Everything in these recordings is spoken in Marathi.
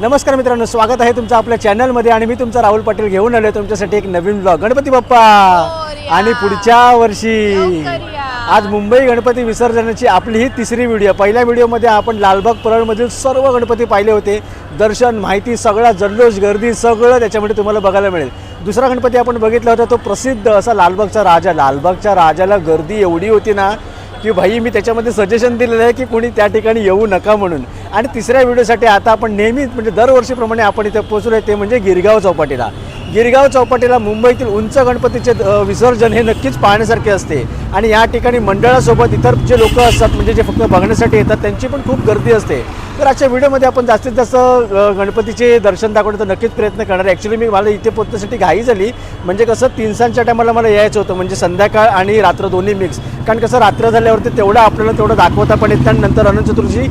नमस्कार मित्रांनो स्वागत आहे तुमचं आपल्या चॅनलमध्ये आणि मी तुमचा राहुल पाटील घेऊन आलो तुमच्यासाठी एक नवीन ब्लॉग गणपती बाप्पा मोरया. आणि पुढच्या वर्षी. आज मुंबई गणपती विसर्जनाची आपली ही तिसरी व्हिडिओ. पहिल्या व्हिडिओमध्ये आपण लालबाग परळमधील सर्व गणपती पाहिले होते. दर्शन माहिती सगळा जल्लोष गर्दी सगळं त्याच्यामध्ये तुम्हाला बघायला मिळेल. दुसरा गणपती आपण बघितला होता तो प्रसिद्ध असा लालबागचा राजा. लालबागच्या राजाला गर्दी एवढी होती ना की भाई मी त्याच्यामध्ये सजेशन दिलेलं आहे की कोणी त्या ठिकाणी येऊ नका म्हणून. आणि तिसऱ्या व्हिडिओसाठी आता आपण नेहमीच म्हणजे दरवर्षीप्रमाणे आपण इथे पोहोचलो आहे ते म्हणजे गिरगाव चौपाटीला. गिरगाव चौपाटीला मुंबईतील उंच गणपतीचे विसर्जन हे नक्कीच पाहण्यासारखे असते. आणि या ठिकाणी मंडळासोबत इतर जे लोक असतात म्हणजे जे फक्त बघण्यासाठी येतात त्यांची पण खूप गर्दी असते. तर आजच्या व्हिडिओमध्ये आपण जास्तीत जास्त गणपतीचे दर्शन दाखवण्याचा नक्कीच प्रयत्न करणार. आहे ॲक्च्युली मी मला इथे पोचण्यासाठी घाई झाली. म्हणजे कसं तीन सांच्या टायमाला मला यायचं होतं. म्हणजे संध्याकाळ आणि रात्र दोन्ही मिक्स कारण कसं रात्र झाल्यावरती तेवढं आपल्याला तेवढं दाखवता पण येत आणि नंतर अनंत चतुर्थी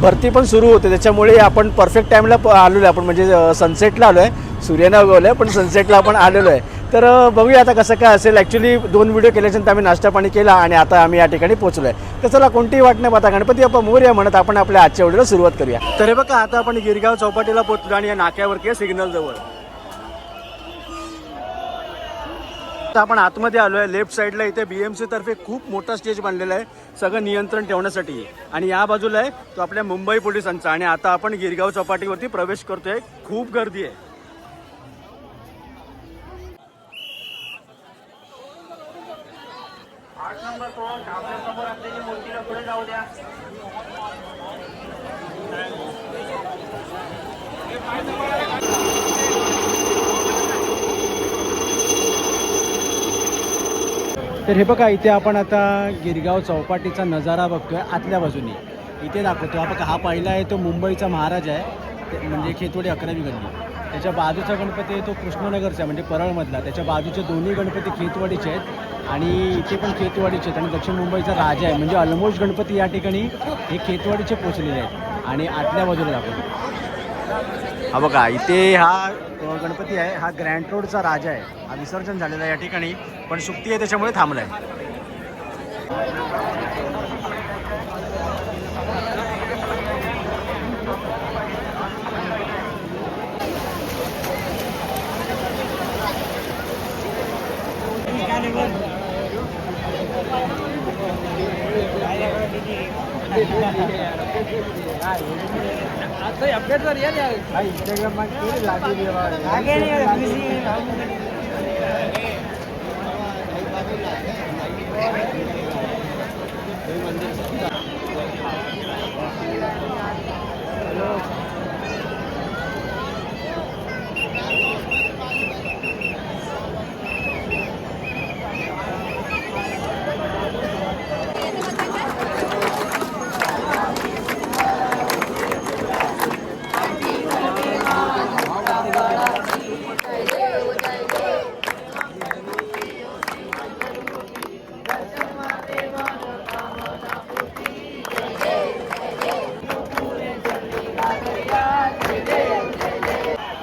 भरती पण सुरू होते. त्याच्यामुळे आपण परफेक्ट टाईमला आलेलो आहे आपण. म्हणजे सनसेटला आलो आहे सूर्यानं उगवलं आहे पण सनसेटला आपण आलेलो आहे तर बघूया आता कसं काय असेल. ॲक्च्युली दोन व्हिडिओ केल्याच्यानंतर आम्ही नाश्ता पाणी केला आणि आता आम्ही या ठिकाणी पोहोचलो आहे तर चला कोणतीही वाट नाही पाहता गणपती बाप्पा मोरया म्हणत आपण आपल्या आजच्या व्हिडिओला सुरुवात करूया. तर हे बघा आता आपण गिरगाव चौपाटीला पोहोचलो आणि या नाक्यावरती सिग्नल जवळ. आता आपण आतमध्ये आलो आहे लेफ्ट साईडला इथे बी एम सी तर्फे खूप मोठा स्टेज बांधलेला आहे. सगळं नियंत्रण ठेवण्यासाठी. आणि या बाजूला आहे तो आपल्या मुंबई पोलिसांचा. आणि आता आपण गिरगाव चौपाटीवरती प्रवेश करतोय. खूप गर्दी आहे. तर हे बघा इथे आपण आता गिरगाव चौपाटीचा नजारा बघतोय आतल्या बाजूने. इथे दाखवतो. हा बघा हा पहिला आहे तो मुंबईचा महाराज आहे. म्हणजे खेतवाडी अकरावी गल्ली. त्याच्या बाजूचा गणपती आहे तो कृष्णनगरचा आहे, म्हणजे परळमधला. त्याच्या बाजूचे दोन्ही गणपती खेतवाडीचे आहेत आणि इथे पण खेतवाडीचे आहेत. आणि दक्षिण मुंबईचा राजा आहे. म्हणजे ऑलमोस्ट गणपती या ठिकाणी हे खेतवाडीचे पोचलेले आहेत. आणि आतल्या बाजूला दाखवतो. हा बघा इथे हा गणपती आहे. हा ग्रँड रोडचा राजा आहे. हा विसर्जन झालेला आहे या ठिकाणी. पण सुट्टी आहे त्याच्यामुळे તો અપડેટ તો રહ્યા ને ઇન્સ્ટાગ્રામમાં કેવી લાગી દેવા લાગે ને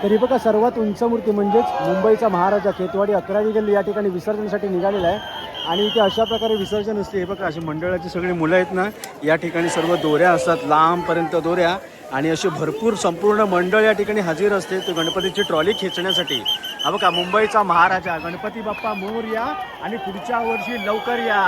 तरी बघा सर्वात उंच मूर्ती म्हणजेच मुंबईचा महाराजा खेतवाडी अकरावी गल्ली या ठिकाणी विसर्जनासाठी निघालेला आहे. आणि इथे अशा प्रकारे विसर्जन असते. हे बघा अशी मंडळाची सगळी मुलं आहेत ना या ठिकाणी सर्व दोऱ्या असतात लांबपर्यंत दोऱ्या. आणि अशी भरपूर संपूर्ण मंडळ या ठिकाणी हजर असते तो गणपतीची ट्रॉली खेचण्यासाठी. हा बघा मुंबईचा महाराजा गणपती बाप्पा मोर या आणि पुढच्या वर्षी लवकर या.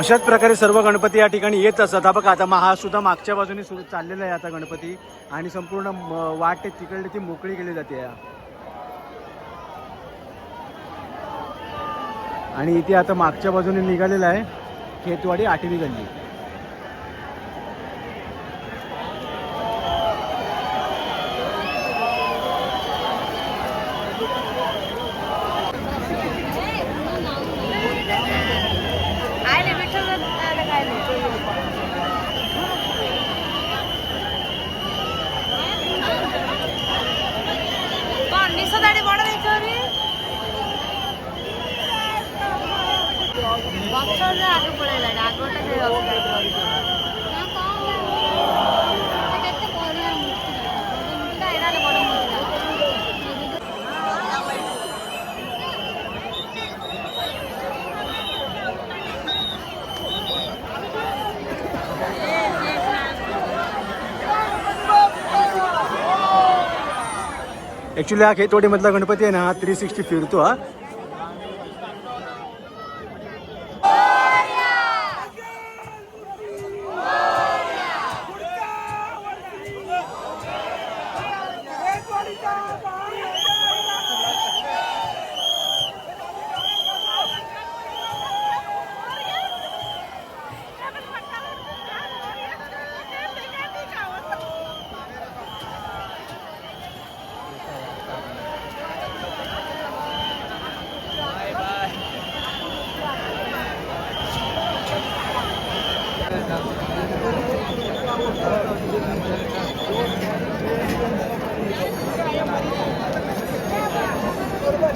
अशाच प्रकारे सर्व गणपती या ठिकाणी येत असतात. हा बघा आता मग हा सुद्धा मागच्या बाजूने सुरू चाललेला आहे आता गणपती. आणि संपूर्ण म- वाट आहे तिकडली ती मोकळी केली जाते. आणि इथे आता मागच्या बाजूने निघालेला आहे खेतवाडी आठवी गल्ली. ॲक्च्युली हा खेतवाडीमधला गणपती आहे ना हा थ्री सिक्स्टी फिरतो हा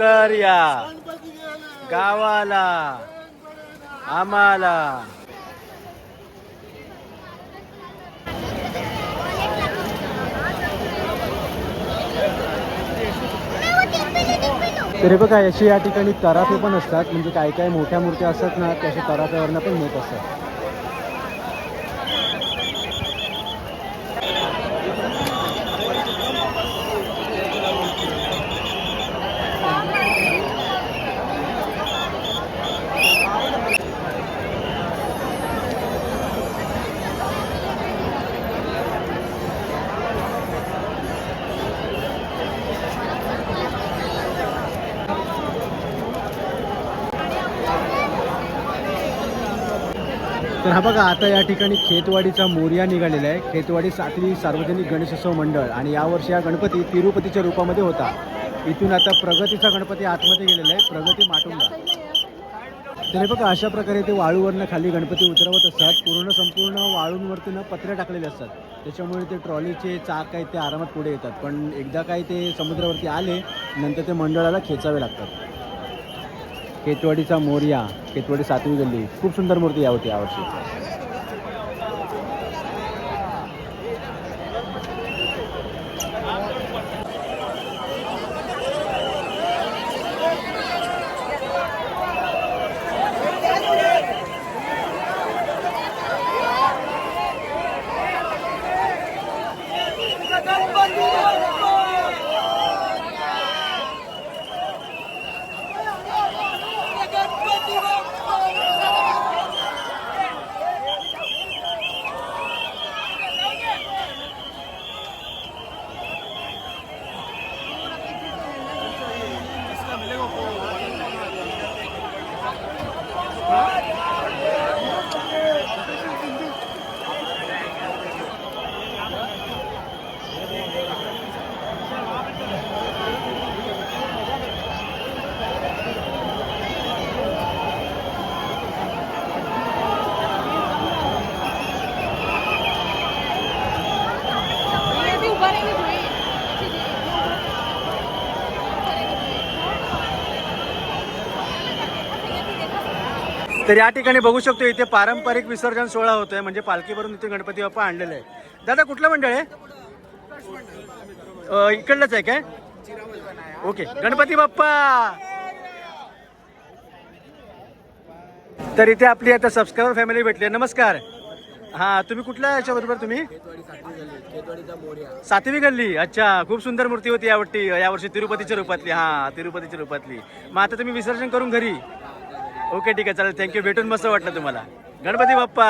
लवकर या गावाला. आम्हाला. तरी बघा अशी या ठिकाणी तराफे पण असतात. म्हणजे काय काय मोठ्या मूर्त्या असतात ना त्याच्या तराफ्यावरनं पण नेत असतात. तर हा बघा आता या ठिकाणी खेतवाडीचा मोर्या निघालेला आहे. खेतवाडी सातवी सार्वजनिक गणेशोत्सव मंडळ आणि यावर्षी हा गणपती तिरुपतीच्या रूपामध्ये होता. इथून आता प्रगतीचा गणपती आतमध्ये गेलेला आहे. प्रगती माटुंगा. तर हे बघा अशा प्रकारे ते वाळूवरनं खाली गणपती उतरवत असतात. पूर्ण संपूर्ण वाळूंवरती ना पत्रे टाकलेले असतात. त्याच्यामुळे ते ट्रॉलीचे चाक आहेत ते आरामात पुढे येतात. पण एकदा काय ते समुद्रावरती आले नंतर ते मंडळाला खेचावे लागतात. केतवाडीचा मोर्या केतवाडी सातवी गल्ली. खूप सुंदर मूर्ती या होती यावर्षी. तर या ठिकाणी बघू शकतो इथे पारंपरिक विसर्जन सोहळा होतोय म्हणजे पालखीवरून इथे गणपती बाप्पा आणलेले आहे दादा कुठलं मंडळ आहे? इकडलंच आहे काय? ओके गणपती बाप्पा! तर इथे आपली आता सबस्क्रायबर फॅमिली भेटली नमस्कार. हा तुम्ही कुठल्या याच्याबरोबर तुम्ही? सातवी गल्ली. अच्छा खूप सुंदर मूर्ती होती यावटी यावर्षी तिरुपतीच्या रूपातली. हा तिरुपतीच्या रूपातली. मग आता तुम्ही विसर्जन करून घरी? ओके ठीक आहे चालेल. थँक्यू भेटून मस्त वाटलं तुम्हाला. गणपती बाप्पा!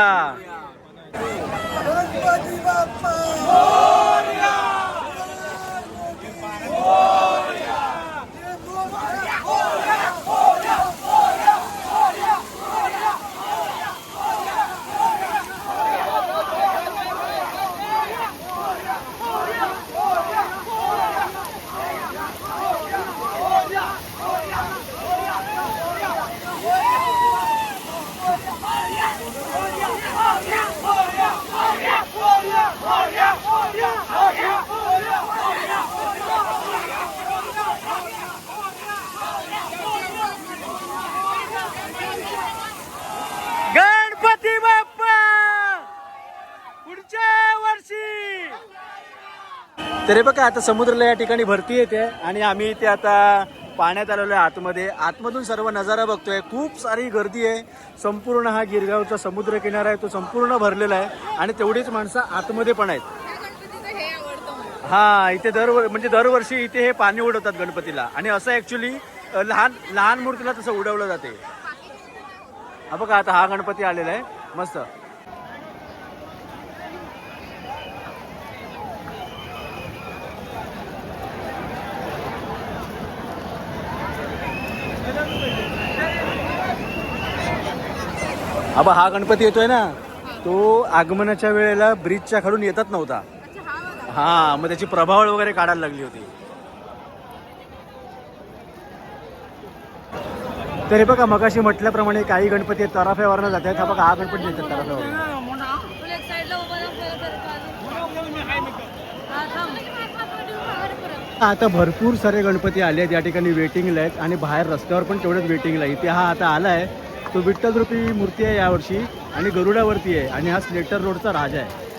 तरी बघा आता समुद्राला या ठिकाणी भरती येते आणि आम्ही इथे आता पाण्यात आलेलो आहे आतमध्ये. आतमधून सर्व नजारा बघतोय. खूप सारी गर्दी आहे. संपूर्ण हा गिरगावचा समुद्र किनारा आहे तो संपूर्ण भरलेला आहे. आणि तेवढीच माणसं आतमध्ये पण आहेत. हा इथे दर म्हणजे दरवर्षी इथे हे पाणी उडवतात गणपतीला. आणि असं ऍक्च्युली लहान लहान मूर्तीला तसं उडवलं जाते. हा बघा आता हा गणपती आलेला आहे. मस्त. अबा हा गणपती येतोय ना तो आगमनाच्या वेळेला ब्रिजच्या खालून येतच नव्हता. हा मग त्याची प्रभावळ वगैरे काढायला लागली होती. तरी बघा मगाशी म्हटल्याप्रमाणे काही गणपती तराफ्यावरनं आहेत. हा बघा हा गणपती येतात तराफ्यावर आता भरपूर सारे गणपती आले आहेत या ठिकाणी वेटिंगला आहेत आणि बाहेर रस्त्यावर पण तेवढंच वेटिंगला आहे इथे हा आता आला आहे तो विठ्ठल रूपी मूर्ती आहे यावर्षी आणि गरुडावरती आहे आणि हा स्लेटर रोडचा राजा आहे.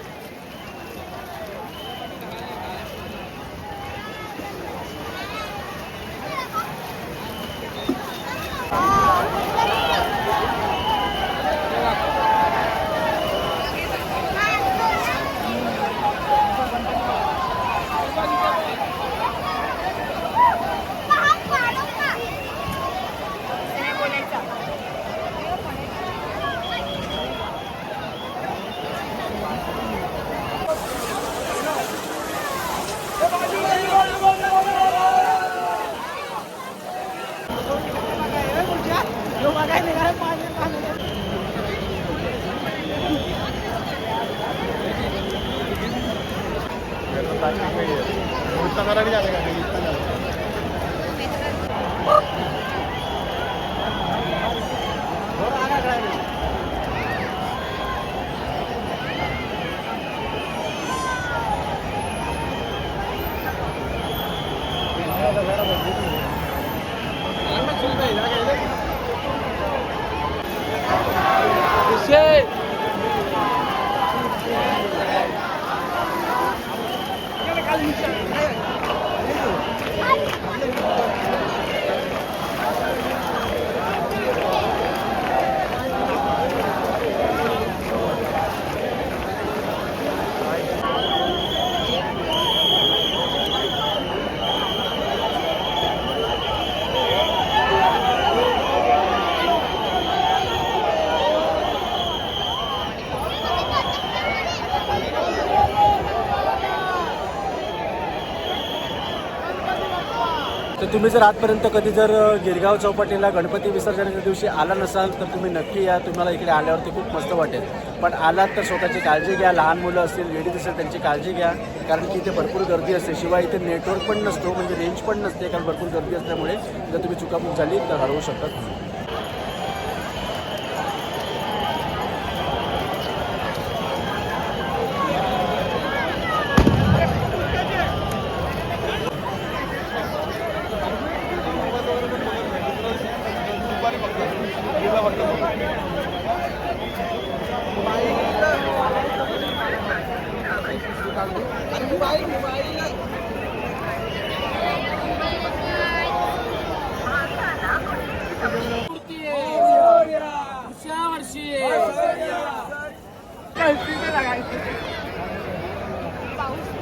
താല്പര്യം കൊടുത്ത നടവിലാണ് കണ്ടിരിക്കുന്നത് Thank you. तर तुम्ही जर आजपर्यंत कधी जर गिरगाव चौपाटीला गणपती विसर्जनाच्या दिवशी आला नसाल तर तुम्ही नक्की या. तुम्हाला इकडे आल्यावरती खूप मस्त वाटेल. पण आलात तर स्वतःची काळजी घ्या. लहान मुलं असतील लेडीज असेल त्यांची काळजी घ्या. कारण की इथे भरपूर गर्दी असते. शिवाय इथे नेटवर्क पण नसतो म्हणजे रेंज पण नसते. कारण भरपूर गर्दी असल्यामुळे जर तुम्ही चुकामुक झाली तर हरवू शकतात पाऊस.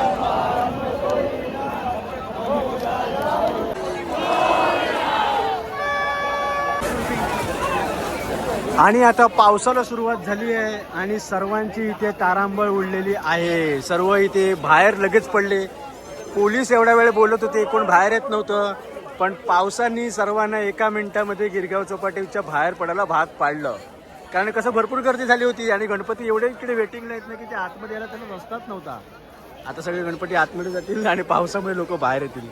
आणि आता पावसाला सुरुवात झाली आहे आणि सर्वांची इथे तारांबळ उडलेली आहे. सर्व इथे बाहेर लगेच पडले. पोलीस एवढ्या वेळ बोलत होते कोण बाहेर येत नव्हतं. पण पावसाने सर्वांना एका मिनिटामध्ये गिरगाव चौपाटीच्या बाहेर पडायला भाग पाडलं. कारण कसं भरपूर गर्दी झाली होती आणि गणपती एवढे इकडे वेटिंगला येत ना की ते आतमध्ये यायला त्यांना रस्ताच नव्हता. आता सगळे गणपती आतमध्ये जातील आणि पावसामुळे लोक बाहेर येतील.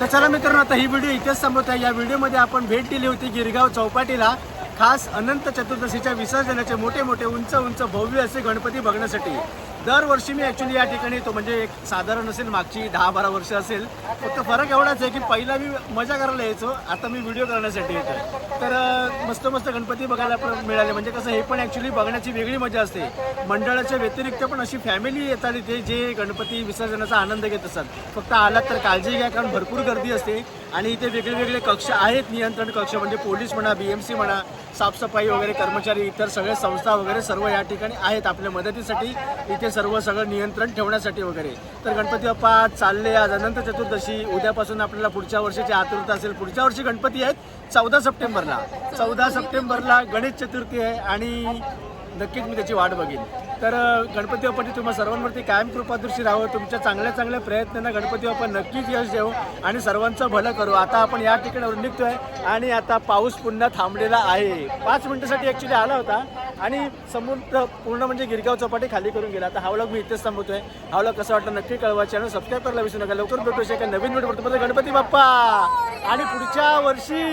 तर चला मित्रांनो आता ही व्हिडिओ इथेच संपवत आहे या व्हिडिओमध्ये आपण भेट दिली होती गिरगाव चौपाटीला. खास अनंत चतुर्दशीच्या विसर्जनाचे मोठे मोठे उंच उंच भव्य असे गणपती बघण्यासाठी दरवर्षी मी ॲक्च्युली या ठिकाणी तो म्हणजे एक साधारण असेल मागची दहा बारा वर्ष असेल. फक्त फरक एवढाच आहे की पहिला मी मजा करायला यायचो आता मी व्हिडिओ करण्यासाठी येतो तर मस्त मस्त गणपती बघायला पण मिळाले. म्हणजे कसं हे पण ॲक्च्युली बघण्याची वेगळी मजा असते. मंडळाच्या व्यतिरिक्त पण अशी फॅमिली येतात इथे जे गणपती विसर्जनाचा आनंद घेत असतात. फक्त आलात तर काळजी घ्या कारण भरपूर गर्दी असते. आणि इथे वेगळे वेगळे कक्ष आहेत नियंत्रण कक्ष म्हणजे पोलीस म्हणा बीएमसी म्हणा साफसफाई वगैरे कर्मचारी इतर सगळे संस्था वगैरे सर्व या ठिकाणी आहेत आपल्या मदतीसाठी. इथे सर्व सगळं नियंत्रण ठेवण्यासाठी वगैरे. तर गणपती बाप्पा चालले आज अनंत चतुर्दशी. उद्यापासून आपल्याला पुढच्या वर्षीची आतुरता असेल. पुढच्या वर्षी गणपती आहेत चौदा सप्टेंबरला. चौदा सप्टेंबरला गणेश चतुर्थी आहे आणि नक्कीच मी त्याची वाट बघेन. तर गणपती बाप्पाची तुम्हा सर्वांवरती कायम कृपादृष्टी राहावं. तुमच्या चांगल्या चांगल्या प्रयत्नांना गणपती बाप्पा नक्कीच यश देऊ आणि सर्वांचं भलं करू. आता आपण या ठिकाणावर निघतोय आणि आता पाऊस पुन्हा थांबलेला आहे. पाच मिनिटासाठी ॲक्च्युली आला होता आणि समुद्र पूर्ण म्हणजे गिरगाव चौपाटी खाली करून गेला. आता हावला मी इथेच थांबवतोय. हा कसं वाटतं नक्की कळवा. चॅनल सबस्क्राईब करायला विसरू नका. लवकर भेटू शकेल नवीन व्हिडिओ गणपती बाप्पा आणि पुढच्या वर्षी!